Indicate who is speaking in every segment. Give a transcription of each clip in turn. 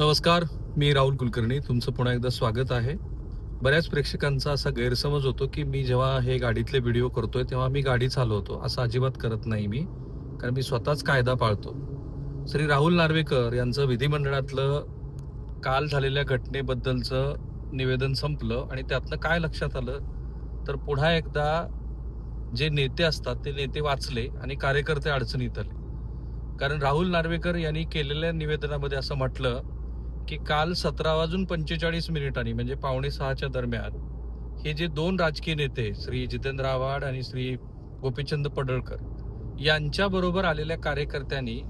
Speaker 1: नमस्कार मी राहुल कुलकर्णी. तुमचं पुन्हा एकदा स्वागत आहे. बऱ्याच प्रेक्षकांचा असा गैरसमज होतो की मी जेव्हा हे गाडीतले व्हिडिओ करतोय तेव्हा मी गाडी चालवतो असं अजिबात करत नाही मी कारण मी स्वतःच कायदा पाळतो. श्री राहुल नार्वेकर यांचं विधिमंडळातलं काल झालेल्या घटनेबद्दलचं निवेदन संपलं आणि त्यातनं काय लक्षात आलं? तर पुन्हा एकदा जे नेते असतात ते नेते वाचले आणि कार्यकर्ते अडचणीत आले. कारण राहुल नार्वेकर यांनी केलेल्या निवेदनामध्ये असं म्हटलं की काल सतरा वाजून पंचेचाळीस मिनिटांनी म्हणजे पावणे सहाच्या दरम्यान हे जे दोन राजकीय नेते श्री जितेंद्र आव्हाड आणि श्री गोपीचंद पडळकर यांच्या बरोबर आलेल्या कार्यकर्त्यांनी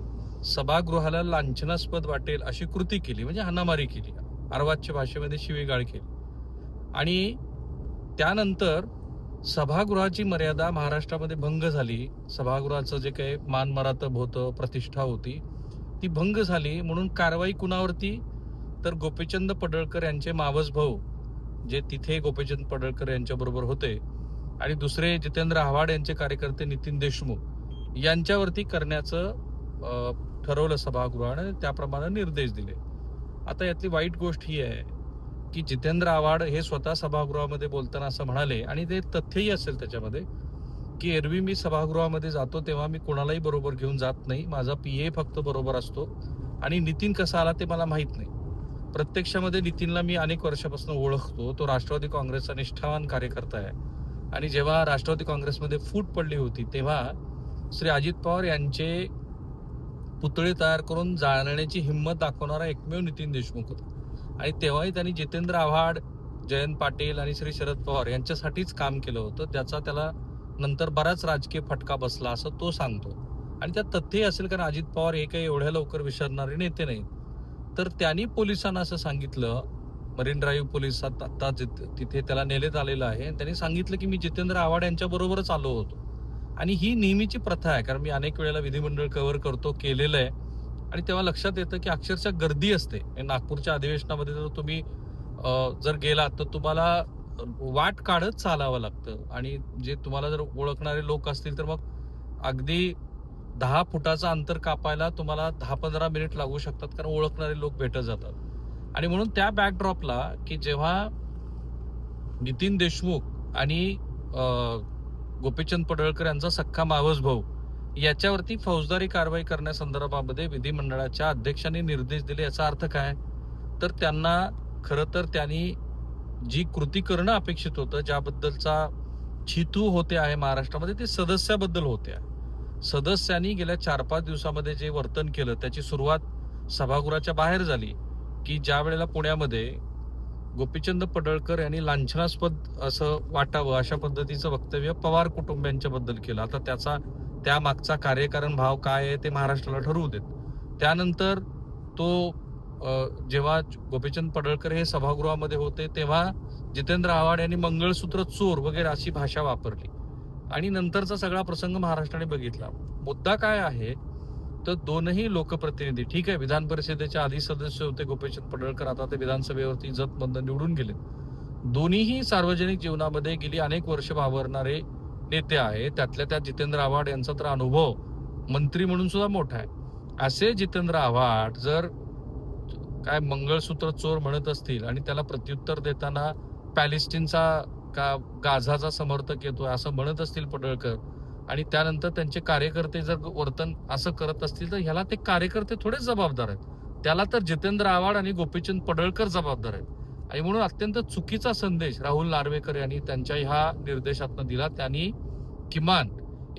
Speaker 1: सभागृहाला लांछनास्पद वाटेल अशी कृती केली म्हणजे हाणामारी केली. अर्वाच्य भाषेमध्ये शिवीगाळ केली. आणि त्यानंतर सभागृहाची मर्यादा महाराष्ट्रामध्ये भंग झाली. सभागृहाचं जे काही मानमरातब होतं प्रतिष्ठा होती ती भंग झाली. म्हणून कारवाई कुणावरती तर गोपीचंद पडळकर यांचे मावस भाऊ जे तिथे गोपीचंद पडळकर यांच्याबरोबर होते आणि दुसरे जितेंद्र आव्हाड यांचे कार्यकर्ते नितीन देशमुख यांच्यावरती करण्याचं ठरवलं सभागृहाने त्याप्रमाणे निर्देश दिले. आता यातली वाईट गोष्ट ही आहे की जितेंद्र आव्हाड हे स्वतः सभागृहामध्ये बोलताना असं म्हणाले आणि ते तथ्यही असेल त्याच्यामध्ये की एरवी मी सभागृहामध्ये जातो तेव्हा मी कोणालाही बरोबर घेऊन जात नाही माझा पी ए फक्त बरोबर असतो आणि नितीन कसा आला ते मला माहीत नाही. प्रत्यक्षामध्ये नितीनला मी अनेक वर्षापासून ओळखतो. तो राष्ट्रवादी काँग्रेसचा निष्ठावान कार्यकर्ता आहे. आणि जेव्हा राष्ट्रवादी काँग्रेसमध्ये फूट पडली होती तेव्हा श्री अजित पवार यांचे पुतळे तयार करून जाळण्याची हिंमत दाखवणारा एकमेव नितीन देशमुख होता. आणि तेव्हाही त्यांनी जितेंद्र आव्हाड जयंत पाटील आणि श्री शरद पवार यांच्यासाठीच काम केलं होतं. त्याचा त्याला नंतर बराच राजकीय फटका बसला असं तो सांगतो. आणि त्यात तथ्यही असेल कारण अजित पवार हे काही एवढ्या लवकर विसरणारे नेते नाहीत. तर त्यांनी पोलिसांना असं सांगितलं. मरीन ड्राईव्ह पोलिसात आता तिथे त्याला नेलेत आलेलं आहे. आणि त्यांनी सांगितलं की मी जितेंद्र आव्हाड यांच्या बरोबरच आलो होतो. आणि ही नेहमीची प्रथा आहे कारण मी अनेक वेळेला विधिमंडळ कव्हर करतो केलेलं आहे. आणि तेव्हा लक्षात येतं की अक्षरशः गर्दी असते. नागपूरच्या अधिवेशनामध्ये जर तुम्ही जर गेलात तर तुम्हाला वाट काढत चालावं लागतं. आणि जे तुम्हाला जर ओळखणारे लोक असतील तर मग अगदी दहा फुटाचं अंतर कापायला तुम्हाला दहा पंधरा मिनिट लागू शकतात कारण ओळखणारे लोक भेटत जातात. आणि म्हणून त्या बॅकड्रॉपला की जेव्हा नितीन देशमुख आणि गोपीचंद पडळकर यांचा सख्खा मावस भाऊ याच्यावरती फौजदारी कारवाई करण्यासंदर्भामध्ये विधिमंडळाच्या अध्यक्षांनी निर्देश दिले याचा अर्थ काय? तर त्यांना खरं तर त्यांनी जी कृती करणं अपेक्षित होतं ज्याबद्दलचा छितू होते आहे महाराष्ट्रामध्ये ते सदस्याबद्दल होते आहे. सदस्यांनी गेल्या चार पाच दिवसामध्ये जे वर्तन केलं त्याची सुरुवात सभागृहाच्या बाहेर झाली की ज्या वेळेला पुण्यामध्ये गोपीचंद पडळकर यांनी लांछनास्पद असं वाटावं अशा पद्धतीचं वक्तव्य पवार कुटुंबियांच्या बद्दल केलं. आता त्याचा त्या मागचा कार्यकारण भाव काय आहे ते महाराष्ट्राला ठरवू देत. त्यानंतर तो जेव्हा गोपीचंद पडळकर हे सभागृहामध्ये होते तेव्हा जितेंद्र आव्हाड यांनी मंगळसूत्र चोर वगैरे अशी भाषा वापरली. आणि नंतरचा सगळा प्रसंग महाराष्ट्राने बघितला. मुद्दा काय आहे? तर दोनही लोकप्रतिनिधी ठीक आहे विधान परिषदेचे आधी सदस्य होते गोपीचंद पडळकर आता ते विधानसभेवरती जतमंद निवडून गेले. दोन्हीही सार्वजनिक जीवनामध्ये गेली अनेक वर्ष वावरणारे नेते आहेत. त्यातल्या त्यात जितेंद्र आव्हाड यांचा तर अनुभव मंत्री म्हणून सुद्धा मोठा आहे. असे जितेंद्र आव्हाड जर काय मंगळसूत्र चोर म्हणत असतील आणि त्याला प्रत्युत्तर देताना पॅलेस्टिनचा का गाझाचा समर्थक येतोय असं म्हणत असतील पडळकर. आणि त्यानंतर त्यांचे कार्यकर्ते जर वर्तन असं करत असतील तर ह्याला ते कार्यकर्ते थोडेच जबाबदार आहेत. त्याला तर जितेंद्र आव्हाड आणि गोपीचंद पडळकर जबाबदार आहेत. आणि म्हणून अत्यंत चुकीचा संदेश राहुल नार्वेकर यांनी त्यांच्या ह्या निर्देशातनं दिला. त्यांनी किमान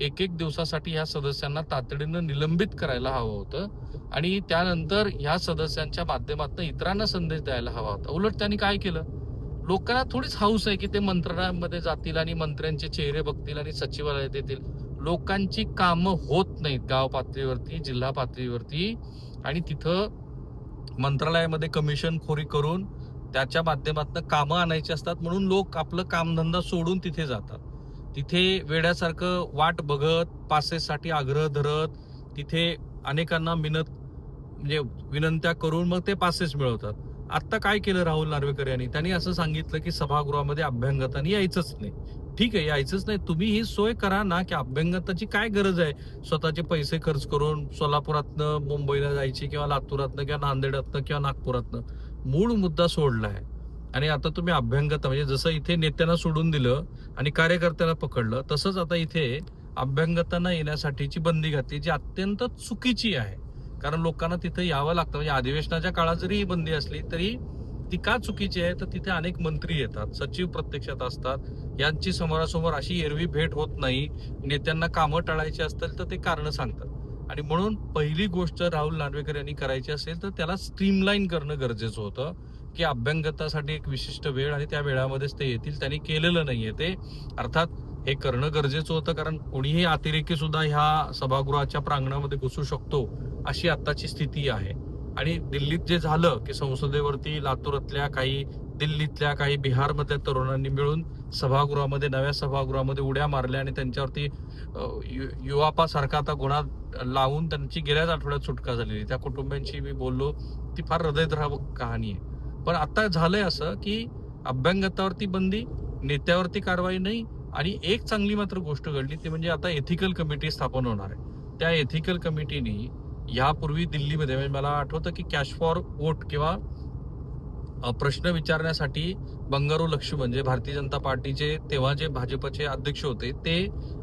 Speaker 1: एक एक दिवसासाठी ह्या सदस्यांना तातडीनं निलंबित करायला हवं होतं. आणि त्यानंतर ह्या सदस्यांच्या माध्यमातून इतरांना संदेश द्यायला हवा होता. उलट त्यांनी काय केलं? लोकांना थोडीच हाऊस आहे की ते मंत्रालयामध्ये जातील आणि मंत्र्यांचे चेहरे बघतील आणि सचिवालयात येतील लोकांची कामं होत नाहीत गाव पातळीवरती जिल्हा पातळीवरती. आणि तिथं मंत्रालयामध्ये कमिशन खोरी करून त्याच्या माध्यमातून कामं आणायची असतात म्हणून लोक आपलं कामधंदा सोडून तिथे जातात. तिथे वेड्यासारखं वाट बघत पासेससाठी आग्रह धरत तिथे अनेकांना मिनत म्हणजे विनंत्या करून मग ते पासेस मिळवतात. आत्ता काय केलं राहुल नार्वेकर यांनी? त्यांनी असं सांगितलं की सभागृहामध्ये अभ्यंगतानी यायचंच नाही. ठीक आहे यायचंच नाही. तुम्ही ही सोय करा ना की अभ्यंगताची काय गरज आहे? स्वतःचे पैसे खर्च करून सोलापुरातनं मुंबईला जायची किंवा लातूरातनं किंवा नांदेडातनं किंवा नागपुरातनं मूळ मुद्दा सोडला आहे. आणि आता तुम्ही अभ्यंगता म्हणजे जसं इथे नेत्यांना सोडून दिलं आणि कार्यकर्त्यांना पकडलं तसंच आता इथे अभ्यंगतांना येण्यासाठीची बंदी घातली जी अत्यंत चुकीची आहे. कारण लोकांना तिथे यावं लागतं. म्हणजे अधिवेशनाच्या काळात जरी ही बंदी असली तरी ती का चुकीची आहे? तर तिथे अनेक मंत्री येतात सचिव प्रत्यक्षात असतात. यांची समोरासमोर अशी एरवी भेट होत नाही. नेत्यांना कामं टाळायची असतील तर ते कारण सांगतात. आणि म्हणून पहिली गोष्ट राहुल नार्वेकर यांनी करायची असेल तर त्याला स्ट्रीमलाईन करणं गरजेचं होतं. की अभ्यंगतासाठी एक विशिष्ट वेळ आणि त्या वेळामध्येच ते येतील. त्यांनी केलेलं नाहीये ते. अर्थात हे करणं गरजेचं होतं कारण कोणीही अतिरेकी सुद्धा ह्या सभागृहाच्या प्रांगणामध्ये घुसू शकतो अशी आत्ताची स्थिती आहे. आणि दिल्लीत जे झालं की संसदेवरती लातूरातल्या काही दिल्लीतल्या काही बिहारमधल्या तरुणांनी मिळून सभागृहामध्ये नव्या सभागृहामध्ये उड्या मारल्या आणि त्यांच्यावरती यु- युवापासारखा आता गुन्हा लावून त्यांची गेल्याच आठवड्यात सुटका झालेली. त्या कुटुंबियांशी मी बोललो ती फार हृदयद्रावक कहाणी आहे. पण आता झालंय असं की अभ्यंगतावरती बंदी नेत्यावरती कारवाई नाही आणि एक चांगली मात्र गोष्ट घडली ती म्हणजे आता एथिकल कमिटी स्थापन होणार आहे. त्या एथिकल कमिटीने यापूर्वी दिल्लीमध्ये म्हणजे मला आठवतं की कॅश फॉर वोट किंवा प्रश्न विचारण्यासाठी बंगारू लक्ष्मण म्हणजे भारतीय जनता पार्टीचे तेव्हा जे भाजपचे अध्यक्ष होते ते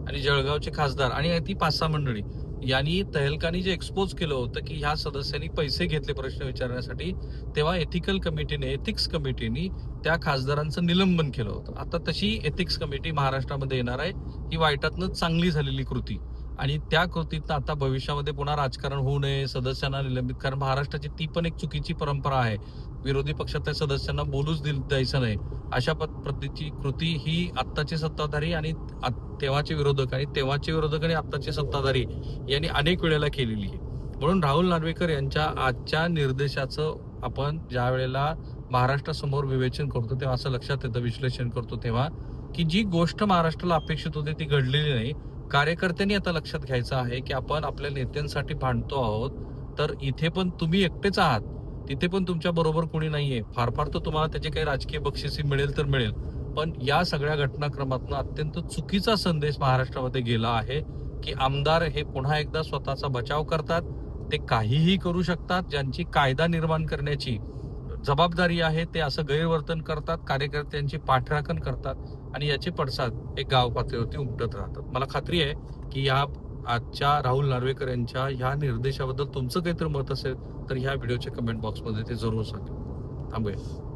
Speaker 1: आणि जळगावचे खासदार आणि ती पाच सहा मंडळी यांनी तहलकानी जे एक्सपोज केलं होतं की ह्या सदस्यांनी पैसे घेतले प्रश्न विचारण्यासाठी तेव्हा एथिकल कमिटीने एथिक्स कमिटीने त्या खासदारांचं निलंबन केलं होतं. आता तशी एथिक्स कमिटी महाराष्ट्रामध्ये येणार आहे. ही वाईटातनं चांगली झालेली कृती. आणि त्या कृतीतनं आता भविष्यामध्ये पुन्हा राजकारण होऊ नये सदस्यांना निलंबित कारण महाराष्ट्राची ती पण एक चुकीची परंपरा आहे. विरोधी पक्षातल्या सदस्यांना बोलूच दिल द्यायचं नाही. अशा पद्धतीची कृती ही आत्ताचे सत्ताधारी आणि आ- तेव्हाचे विरोधक आणि तेव्हाचे विरोधक आणि आत्ताचे सत्ताधारी यांनी अनेक वेळेला केलेली आहे. म्हणून राहुल नार्वेकर यांच्या आजच्या निर्देशाचं आपण ज्या वेळेला महाराष्ट्रासमोर विवेचन करतो तेव्हा असं लक्षात येतं विश्लेषण करतो तेव्हा की जी गोष्ट महाराष्ट्राला अपेक्षित होती ती घडलेली नाही कार्यकर्त्यांनी आता लक्षात घ्यायचं आहे की आपण आपल्या नेत्यांसाठी भांडतो आहोत तर इथे पण तुम्ही एकटेच आहात. तिथे पण तुमच्या बरोबर कोणी नाहीये. फार फार तर तुम्हाला त्याचे काही राजकीय बक्षिसी मिळेल तर मिळेल. पण या सगळ्या घटनाक्रमातून अत्यंत चुकीचा संदेश महाराष्ट्रामध्ये गेला आहे की आमदार हे पुन्हा एकदा स्वतःचा बचाव करतात. ते काहीही करू शकतात ज्यांची कायदा निर्माण करण्याची जबाबदारी आहे ते असं गैरवर्तन करतात कार्यकर्त्यांची पाठराखण करतात आणि याचे पडसाद एक गाव पातळीवरती उमटत राहतात. मला खात्री आहे की या आजच्या राहुल नार्वेकर यांच्या ह्या निर्देशाबद्दल तुमचं काहीतरी मत असेल तर ह्या व्हिडिओच्या कमेंट बॉक्समध्ये ते जरूर सांगा. थांबूया.